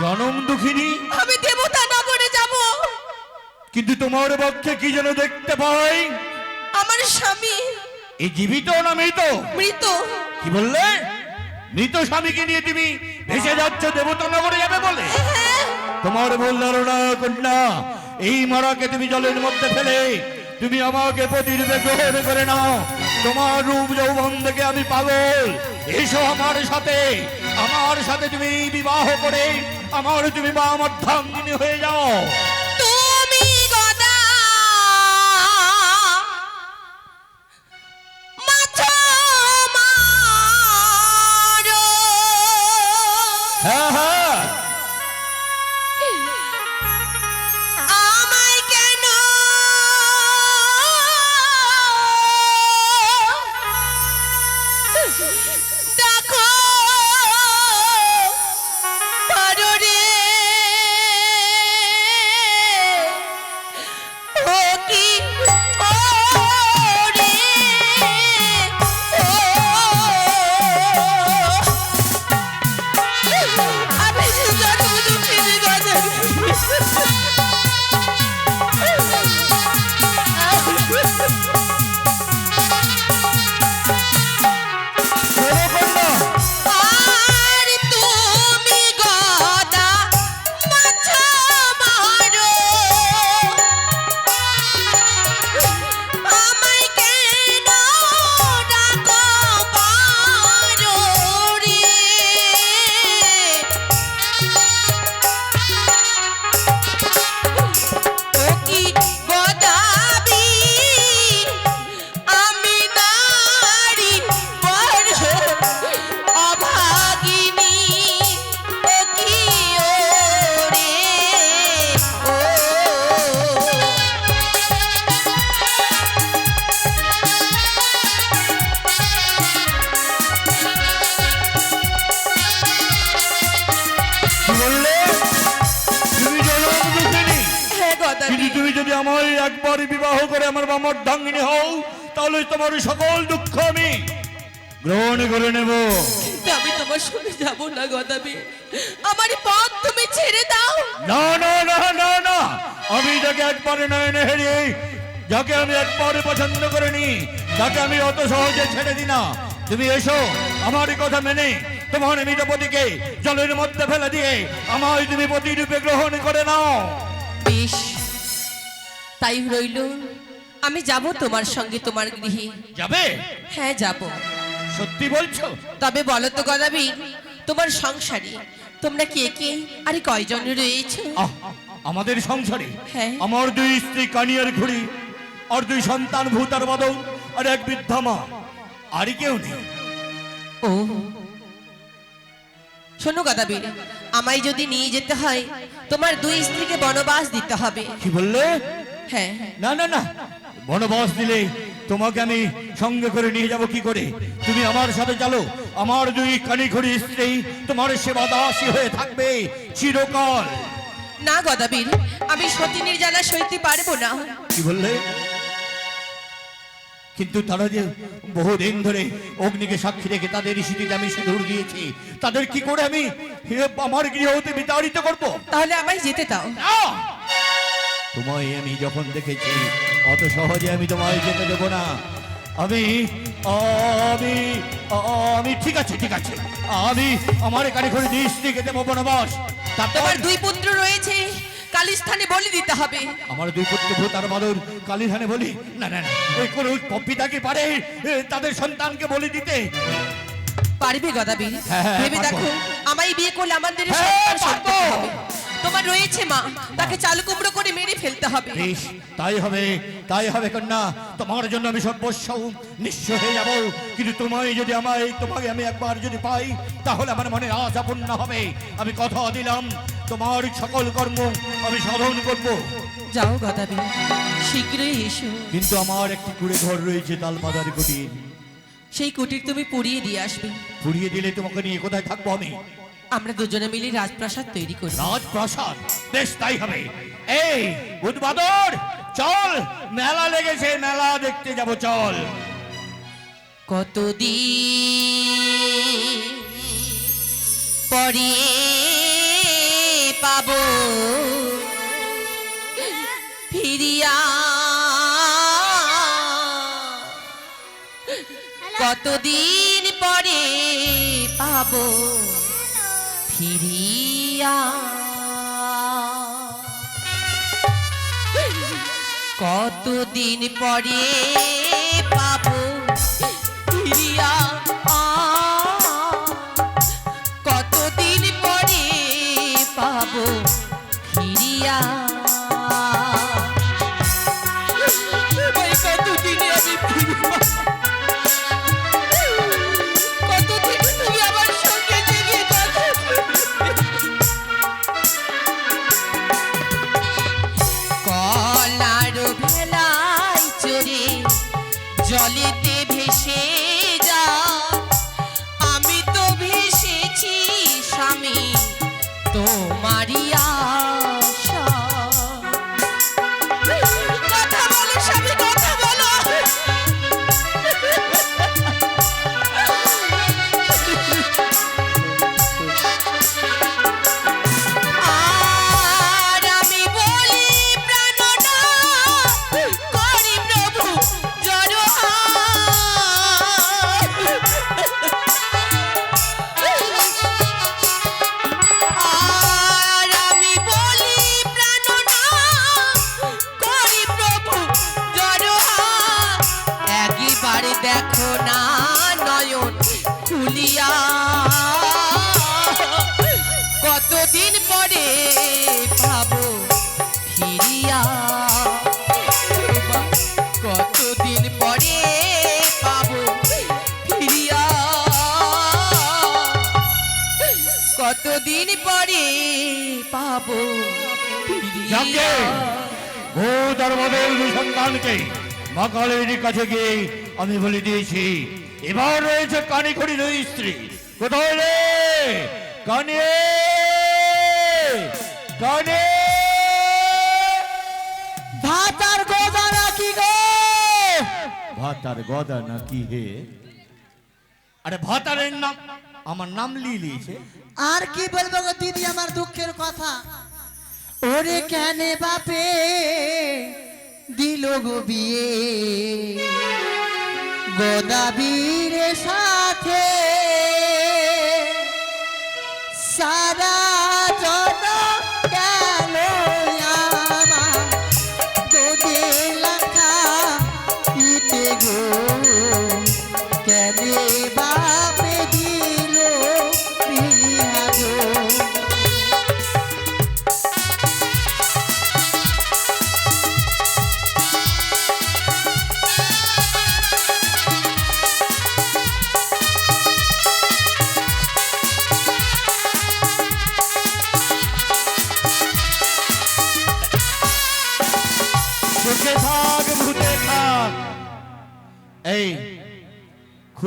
জনম দুঃখিনী। আমি দেবতা নগরে যাব। কিন্তু তোমার পক্ষে কি যেন দেখতে পাই? আমার স্বামী এই জীবিত না মৃত? মৃত। কি বললে? মৃত স্বামীকে নিয়ে তুমি ভেসে যাচ্ছ দেবতা নগরে যাবে বলে? হ্যাঁ। তোমার ভুল ধারণা কন্যা। এই মারাকে তুমি জলের মধ্যে ফেলে তুমি আমাকে প্রতিরূপে গ্রহণ করে নাও। তোমার রূপ যৌবন থেকে আমি পাগল। এসো আমার সাথে। আমার সাথে তুমি বিবাহ করে আমার তুমি মা ধাম হয়ে যাও। গ্রহণ করে নেব। আমি তোমার সঙ্গে যাব না গদাবি আমার পথ তুমি ছেড়ে দাও। না না না না না। আমি যাকে একবারে নয়নে হেরিয়ে যাকে আমি একবারে পছন্দ করিনি তাকে আমি অত সহজে ছেড়ে দিই না। তুমি এসো আমারই কথা মেনে তোমার মৃতপতিকে জলের মধ্যে ফেলে দিয়ে আমায় তুমি প্রতিরূপে গ্রহণ করে নাও। বেশ তাই রইল। আমি যাব তোমার সঙ্গে তোমার গৃহে। যাবে? হ্যাঁ যাব। সত্যি বলছো? তবে বলো তো গদাবি তোমার সংসারে তোমরা কে কে? আরে কয়জন রয়েছে? আমাদের সংসারে হ্যাঁ। আমার দুই স্ত্রী কানিয়ার ঘুড়ি আর দুই সন্তান ভূতার বাদল আর এক বৃদ্ধা মা আর কেউ নেই। ও। শোনো গদাবীর আমায় যদি নিয়ে যেতে হয় তোমার দুই স্ত্রীকে বনবাস দিতে হবে। কি বললে? হ্যাঁ। না না না বনবাস দিলে তোমাকে আমি সঙ্গে করে নিয়ে যাব কি করে? তুমি আমার সাথে চলো। আমার দুই কানিঘড়ি স্ত্রী তোমার সেবা দাসী হয়ে থাকবে চিরকাল। না গদাবীর আমি সতীনের জ্বালা সইতে পারব না। কি বললে? কিন্তু তারা যে বহুদিন ধরে অগ্নিকে সাক্ষী রেখে তাদের স্মৃতিতে আমি সিঁদুর দিয়েছি তাদের কি করে আমি আমার গৃহ হতে বিতাড়িত করব? তাহলে আমায় যেতে দাও! তোমায় আমি যখন দেখেছি অত সহজে আমি তোমায় যেতে দেবো না। আমি আমি আমি ঠিক আছে ঠিক আছে। আমি আমার কানে করে দিয়ে স্ত্রীকে দেবো বনবাস। তারপর দুই পুত্র রয়েছে কালিস্থানে বলি দিতে হবে। আমার দুই পুত্র ভূত আর বাদর কালীধানে বলি। না না না ওই কোন পিতা কি পারে? তাদের সন্তানকে বলি দিতে। পারবে গদাবীর হ্যাঁ, হ্যাঁ, ভেবে দেখো আমায় বিয়ে করলে আমাদের হ্যাঁ, সন্তান তোমার রয়েছে মা তাকে চালু কুমড়ো করে মেরে ফেলতে হবে। বেশ তাই হবে তাই হবে কন্যা তোমার জন্য আমি সর্বস্ব নিঃস্ব হয়ে যাব। কিন্তু তোমায় যদি আমায় তোমাকে আমি একবার যদি পাই তাহলে আমার মনে আশা পূর্ণ হবে। আমি কথা দিলাম তোমার সকল কর্ম আমি সাধন করব। যাও গদাবীর শীঘ্রই এসো। কিন্তু আমার একটি কুড়ে ঘর রয়েছে তালমাদার কুটির। সেই কুটির তুমি পুড়িয়ে দিয়ে আসবে। পুড়িয়ে দিলে তোমাকে নিয়ে কোথায় থাকব আমি? আমরা দুজনে মিলে রাজপ্রাসাদ তৈরি করব রাজপ্রাসাদ? বেশ তাই হবে। এই উদ্বাদর চল মেলা লেগেছে মেলা দেখতে যাব চল। কতদিন পরে পাবো? ফিরিয়া। কতদিন পরে পাবো? ফিরিয়া। কতদিন পরে খুলিয়া কতদিন পরে পাবো ফিরিয়া। কতদিন পরে পাবো ফিরিয়া। কতদিন পরে পাবো যাকে ভূত আর সন্তানকে মা কাছে গিয়ে আমি বলে দিয়েছি এবার রয়েছে কানি করি দুই স্ত্রী। কোথায় রে? কানি কানি ভাত আর গদা নাকি গো ভাত আর গদা নাকি হে? আরে ভাতারের নাম আমার নাম লিলিয়েছে। আর কি বলব গো দিদি আমার দুঃখের কথা। ওরে কেন বাপে দিল গো বিয়ে। গোদাবীরের সাথে সারা কেন বাপে দিল বিয়া গো?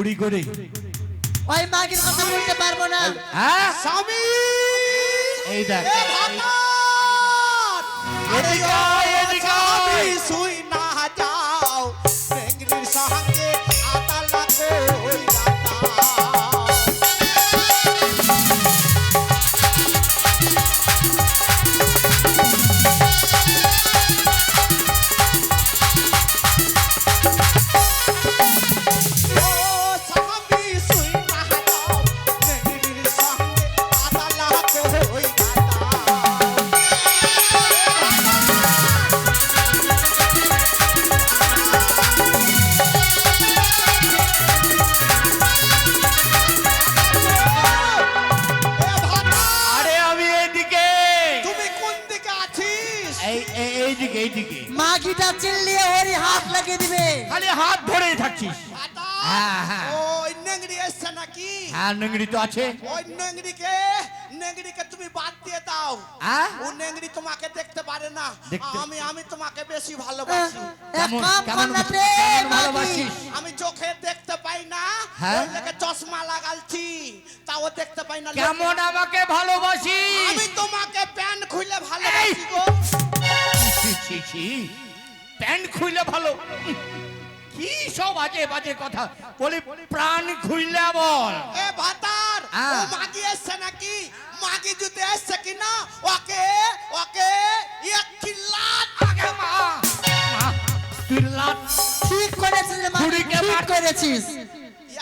খুড়ি করে ওই মাগির কথা বলতে পারব না। হ্যাঁ? স্বামী! এই দেখ। মাগিটা চিল্লিয়ে ওরই হাত লাগিয়ে দিবে। খালি হাত ধরেই থাকছিস। হ্যাঁ, হ্যাঁ। ওই নেংড়ি এসছে নাকি? হ্যাঁ নেংড়ি তো আছে। ওই নেংড়িকে নেংড়িকে তুমি বাদ দিয়ে দাও। হ্যাঁ? ও নেংড়ি তোমাকে দেখতে পারে না। আমি আমি তোমাকে বেশি ভালোবাসি। কেমন- কাম কেমন- কর না রে কেমন মাগি ভালোবাসিস? আমি চোখে দেখতে পাই না হ্যাঁ? চশমা লাগালছি তাও দেখতে পাই না। কেমন আমাকে ভালোবাসিস? আমি তোমাকে প্যান্ট খুলে ভালোবাসি গো। ছি, ছি, ছি। প্যান্ট খুইলে ভালো। কি সব আজে বাজে কথা? বলি প্রাণ খুইলে বল। এ ভাতার ও হ্যাঁ। মাগি আসছে নাকি? মাগি জুতে আসছে কি না ওকে ওকে একটি লাট? আগে মা তুই লাট। ঠিক করেছিস মা তুই ঠিক করেছিস।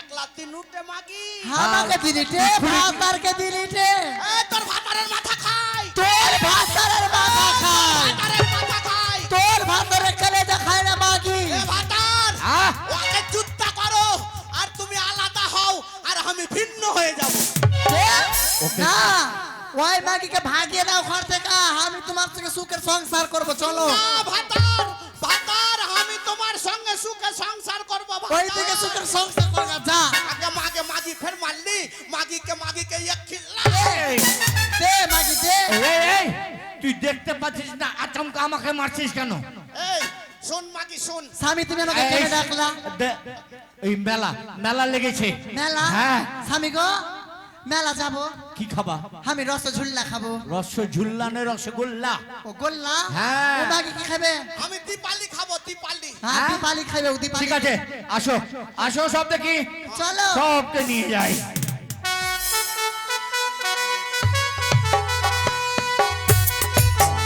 একলা তিনুটে মাগি। হ্যাঁ, হ্যাঁ। আমাকে দিলিটে ভাতারকে দিলিটে এ তোর ভাতারের মাথা খাই। তোর ভাতারের মাথা খাই। তোর ভাতারের না। ওই মাগিকে ভাগিয়ে দাও ঘর থেকে। আমি তোমার থেকে সুখের সংসার করব চলো। না ভাতার ভাতার আমি তোমার সঙ্গে সুখে সংসার করব ওই থেকে সুখের সংসার করবা যা। আগে মাগে মাগি ফের মারলি মাগিকে মাগিকে এক খিল্লা। দে মাগি দে। এই, এই, তুই দেখতে পাচ্ছিস না আচমকা আমাকে মারছিস কেন? এই শোন মাগি শোন। স্বামী তুমি আমাকে কেন ডাকলা এই মেলা মেলা লেগেছে। মেলা? হ্যাঁ। স্বামী গো মেলা যাব। কি খাবা? আমি রসঝুল্লা খাব। রসঝুল্লা না রসগোল্লা? ও গোল্লা? হ্যাঁ। ও মাগি কি খাবে? আমি দীপালি খাব দীপালি। হ্যাঁ হ্যাঁ? দীপালি খাবে ও দীপালি ঠিক আছে আসো। আসো সব দেখি। চলো। সবকে নিয়ে যাই।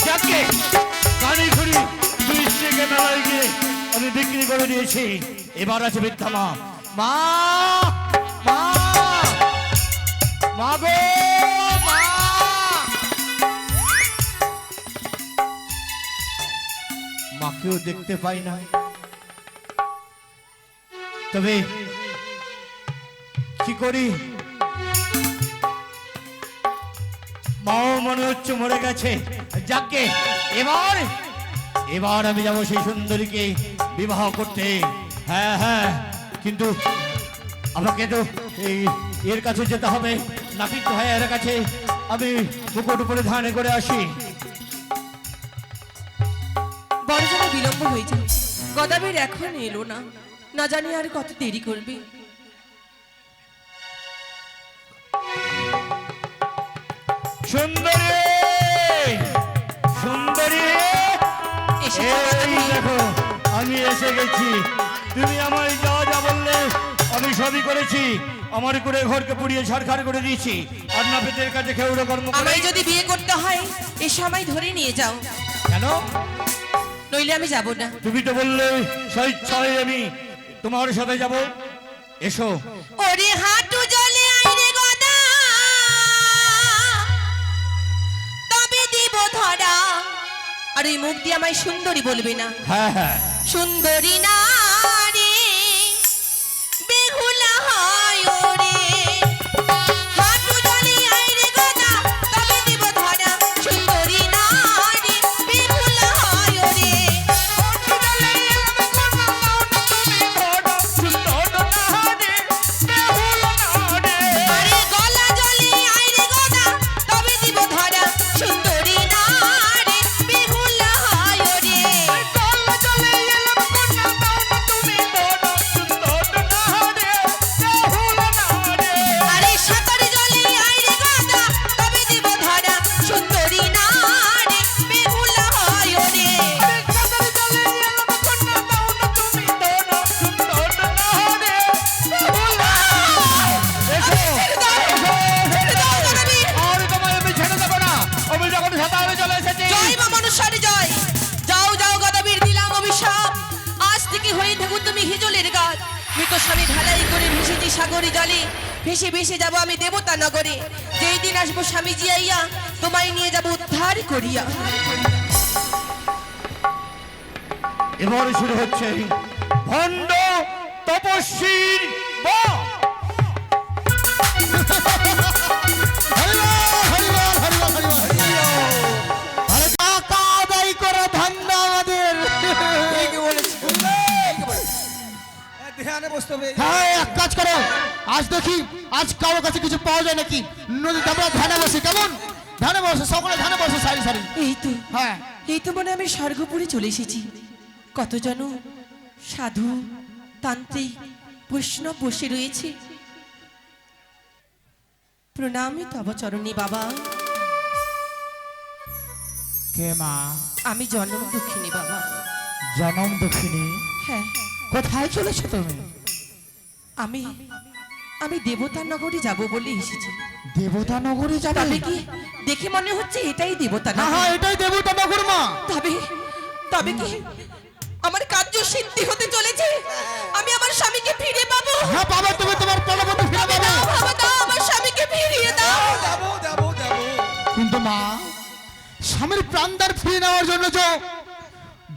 যাকে কানি খুঁড়ি দুই স্ত্রীকে মেলায় গিয়ে আমি বিক্রি করে দিয়েছি। এবার আছে বৃদ্ধা মা মা। মা! মা গো মাকেও দেখতে পাই না। তবে কি করি? মাও মনে হচ্ছে মরে গেছে। যাকে এবার এবার আমি যাব সেই সুন্দরীকে বিবাহ করতে। হ্যাঁ হ্যাঁ কিন্তু আমাকে তো এর কাছে যেতে হবে। নাপিত ভাইয়ের কাছে আমি মুকুট উপরে ধানে করে আসি। বড় যেন বিলম্ব হয়ে যায় গদাবীর এখন এলো না। না জানি আর কত দেরি করবে। সুন্দরী সুন্দরী এসে এই দেখো আমি এসে গেছি। তুমি আমায় যা যা বললে আমি সবই করেছি। আমার করে ঘরকে পুড়িয়ে ছাড়খাড় করে দিয়েছি। আর নাপিতের কাছে খেউড়ো কর্ম করে আমায় যদি বিয়ে করতে হয় এ সময় ধরে নিয়ে যাও। কেন? নইলে আমি যাব না। তুমি তো বললে স্বেচ্ছায় আমি তোমার সাথে যাব। এসো। ওরে হাঁটু জলে আইরে গদা। তবে দিব ধরা। আর এই মুখ দিয়ে আমায় সুন্দরী বলবে না। হ্যাঁ হ্যাঁ। সুন্দরী নারী নগরে যেই দিন আসব স্বামী আইয়া তোমায় নিয়ে যাব উদ্ধার করিয়া এবার শুরু হচ্ছে ভণ্ড তপস্বীর বধ। বসতে হবে। হ্যাঁ এক কাজ করো। আজ দেখি আজ কারোর কাছে কিছু পাওয়া যায় নাকি? নদীতে আমরা ধানে বসি কেমন? ধানে বসে সকলে ধানে বসে সারি সারি। এই তো হ্যাঁ। এই তো মনে আমি স্বর্গপুরে চলে এসেছি। কত জন সাধু তান্ত্রিক বৈষ্ণব বসে রয়েছে। প্রণামী তব চরণী বাবা। কে মা? আমি জন্ম দুঃখিনী বাবা। জনম দক্ষিণী? হ্যাঁ। কোথায় চলেছো তুমি? আমি আমি দেবতা নগরে যাব বলে এসেছি। দেবতা নগরে যাবে? তবে কি দেখে মনে হচ্ছে এটাই দেবতা না হ্যাঁ এটাই দেবতা নগর মা। তবে তবে কি আমার কার্য সিদ্ধি হতে চলেছে? আমি আমার স্বামীকে ফিরে পাবো? হ্যাঁ বাবা তুমি তোমার প্রাণবন্ধু ফিরে পাবে। দাও বাবা দাও আমার স্বামীকে ফিরিয়ে দাও। দেবো দেবো দেবো কিন্তু মা স্বামীর প্রাণদার ফিরে নেওয়ার জন্য যে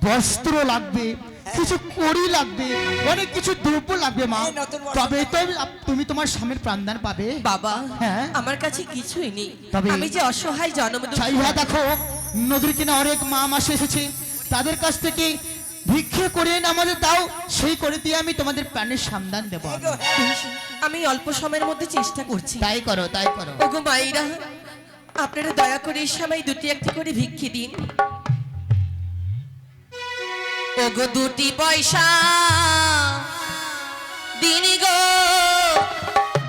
বস্ত্র লাগবে কিছু কড়ি লাগবে অনেক কিছু দ্রব্য লাগবে মা। তবে তো তুমি তোমার স্বামীর প্রাণদান পাবে। বাবা হ্যাঁ। আমার কাছে কিছুই নেই। তবে- আমি যে অসহায় জন্ম চাইবা দেখো নদীর কিনা অনেক মা মাসে এসেছে। তাদের কাছ থেকে ভিক্ষে করে আমাদের দাও সেই করে দিয়ে আমি তোমাদের প্রাণের সন্ধান দেবো আমি। আমি অল্প সময়ের মধ্যে চেষ্টা করছি। তাই করো তাই করো। ওগো মাইরা আপনারা দয়া করে এই সময় দুটি একটি করে ভিক্ষে দিন। ওগো দুটি পয়সা। দিন গো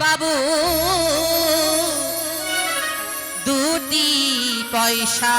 বাবু। দুটি পয়সা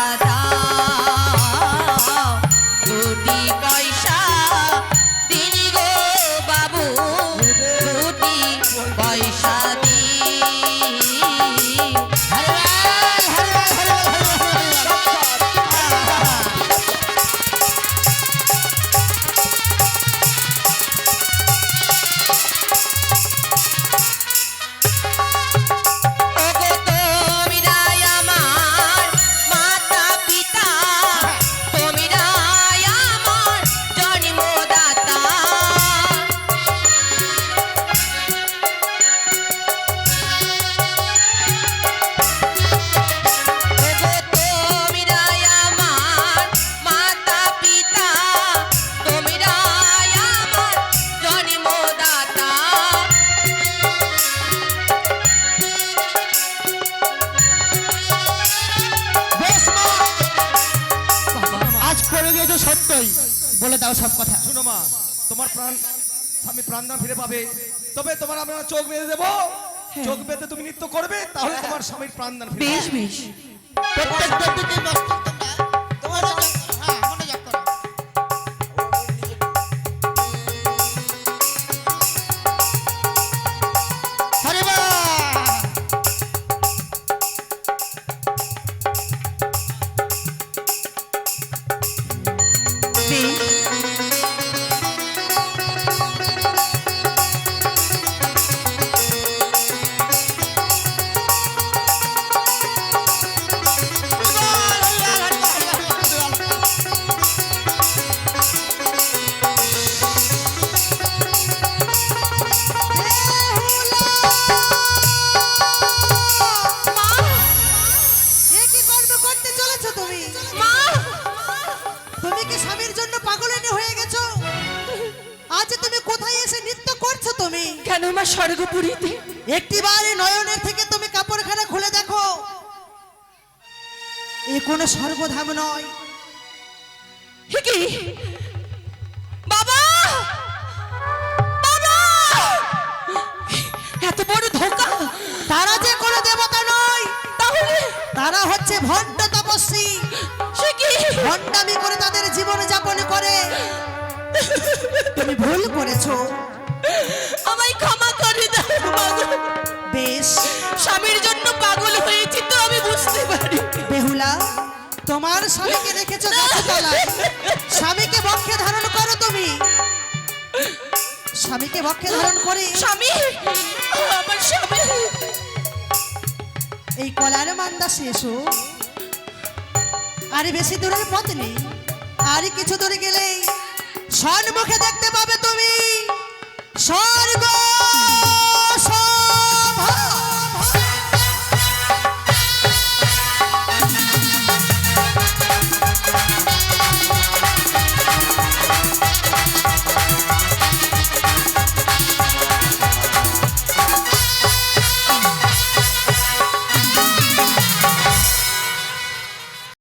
বলে দাও সব কথা। শুনো মা তোমার প্রাণ স্বামী প্রাণদান ফিরে পাবে। তবে তোমার আমরা চোখ বেঁধে দেবো। চোখ বেঁধে তুমি নৃত্য করবে তাহলে তোমার স্বামীর প্রাণদান ফিরে বেশ বেশ। প্রত্যেকটা কোনো স্বর্গধাম নয়। কি? বাবা! বাবা! এত বড় ধোকা! তারা যে কোনো দেবতা নয়। তাহলে? তারা হচ্ছে ভণ্ড তপস্বী। সে কি? ভণ্ডামি করে তাদের জীবন যাপন করে। তুমি ভুল করেছ। আমায় ক্ষমা করে দাও বেশ। স্বামীর জন্য পাগল হয়েছি তো আমি বুঝতে পারি। তোমার স্বামীকে রেখেছো গাছতলায়? স্বামীকে বক্ষে ধারণ করো তুমি। স্বামীকে বক্ষে ধারণ করে স্বামী আমার স্বামী। এই কলার মান্দা হোক। আরে বেশি দূরের পথ নেই। আরে কিছু দূরে গেলেই সম্মুখে দেখতে পাবে তুমি। স্বর্গ!